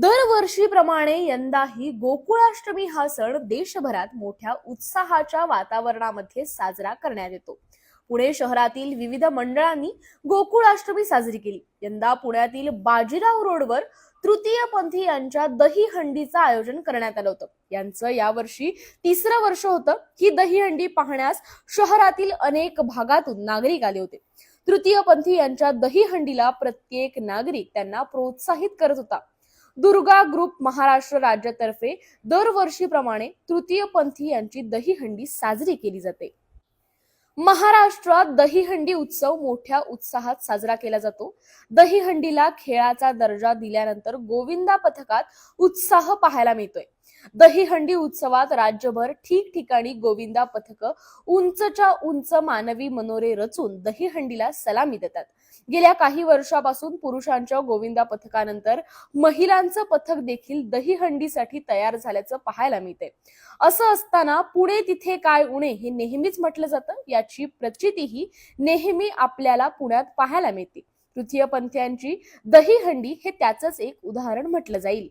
दरवर्षीप्रमाणे यंदाही गोकुळाष्टमी हा सण देशभरात मोठ्या उत्साहाच्या वातावरणामध्ये साजरा करण्यात येतो. पुणे शहरातील विविध मंडळांनी गोकुळाष्टमी साजरी केली. यंदा पुण्यातील बाजीराव रोडवर तृतीयपंथी यांच्या दहीहंडीचं आयोजन करण्यात आलं होतं. यांचं यावर्षी तिसरं वर्ष होतं. ही दहीहंडी पाहण्यास शहरातील अनेक भागातून नागरिक आले होते. तृतीयपंथी यांच्या दहीहंडीला प्रत्येक नागरिक त्यांना प्रोत्साहित करत होता. दुर्गा ग्रुप महाराष्ट्र राज्यातर्फे दरवर्षीप्रमाणे तृतीयपंथी यांची दहीहंडी साजरी केली जाते. महाराष्ट्रात दहीहंडी उत्सव मोठ्या उत्साहात साजरा केला जातो. दहीहंडीला खेळाचा दर्जा दिल्यानंतर गोविंदा पथकात उत्साह पाहायला मिळतोय. दहीहंडी उत्सवात राज्यभर ठिकठिकाणी गोविंदा पथक उंचच्या उंच मानवी मनोरे रचून दहीहंडीला सलामी देतात. गेल्या काही वर्षापासून पुरुषांच्या गोविंदा पथकानंतर महिलांचं पथक देखील दहीहंडीसाठी तयार झाल्याचं पाहायला मिळते असं असताना पुणे तिथे काय उणे हे नेहमीच म्हटलं जातं याची प्रचितीही नेहमी आपल्याला पुण्यात पाहायला मिळते. तृतीयपंथीयांची दहीहंडी हे त्याचंच एक उदाहरण म्हटलं जाईल.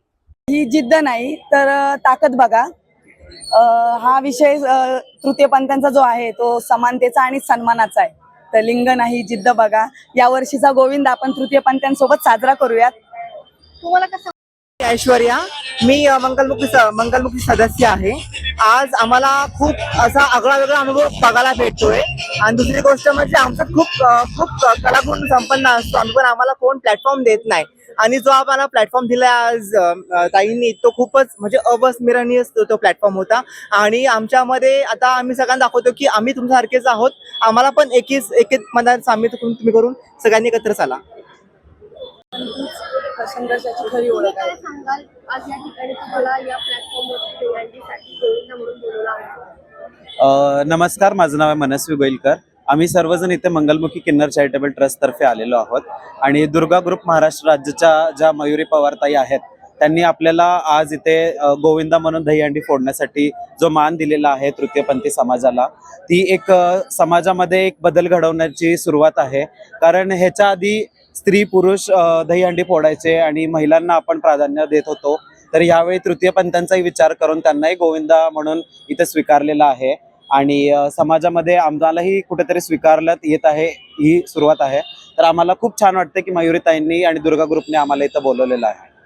ही जिद्द नाही तर ताकद बघा. हा विषय अ, तृतीयपंथांचा जो आहे तो समानतेचा आणि सन्मानाचा आहे. तर लिंग नाही जिद्द बघा. या वर्षीचा गोविंद आपण तृतीयपंथांसोबत साजरा करूयात. ऐश्वर्या मी मंगलमुखी मंगलमुखी सदस्य आहे. आज आम्हाला खूप असा आगळा वेगळा अनुभव बघायला भेटतोय. आणि दुसरी गोष्ट म्हणजे आमचा खूप खूप कलागुण संपन्न असतो. आम्ही पण आम्हाला कोण प्लॅटफॉर्म देत नाही. आणि जो आम्हाला प्लॅटफॉर्म दिला आज ताईंनी तो खूपच म्हणजे अविस्मरणीय तो तो प्लॅटफॉर्म होता. आणि आमच्यामध्ये आता आम्ही सगळ्यांना दाखवतो की आम्ही तुमच्यासारखेच आहोत. आम्हाला पण एकीच एकेच मनात सामील करून तुम्ही करून सगळ्यांनी एकत्र चाला. संघर्षाची खरी ओळख काय सांगाल? आज या ठिकाणी तुम्हाला या नमस्कार माझं नाव आहे मनस्वी गोईलकर. आम्ही सर्वजण इथे मंगलमुखी किन्नर चॅरिटेबल ट्रस्ट तर्फे आलेलो आहोत. आणि दुर्गा ग्रुप महाराष्ट्र राज्याच्या ज्या मयुरी पवारताई आहेत त्यांनी आपल्याला आज इथे गोविंदा म्हणून दहीहंडी फोडण्यासाठी जो मान दिलेला आहे तृतीयपंथी समाजाला ती एक समाजामध्ये एक बदल घडवण्याची सुरुवात आहे. कारण ह्याच्या आधी स्त्री पुरुष दहीहंडी फोडायचे आणि महिलांना आपण प्राधान्य देत होतो. तर यावेळी तृतीयपंथांचाही विचार करून त्यांनाही गोविंदा म्हणून इथं स्वीकारलेला आहे. आणि समाजामध्ये आम्हालाही कुठेतरी स्वीकारण्यात येत आहे ही सुरुवात आहे. तर आम्हाला खूप छान वाटते की मयुरीताईंनी आणि दुर्गा ग्रुपने आम्हाला इथं बोलवलेलं आहे.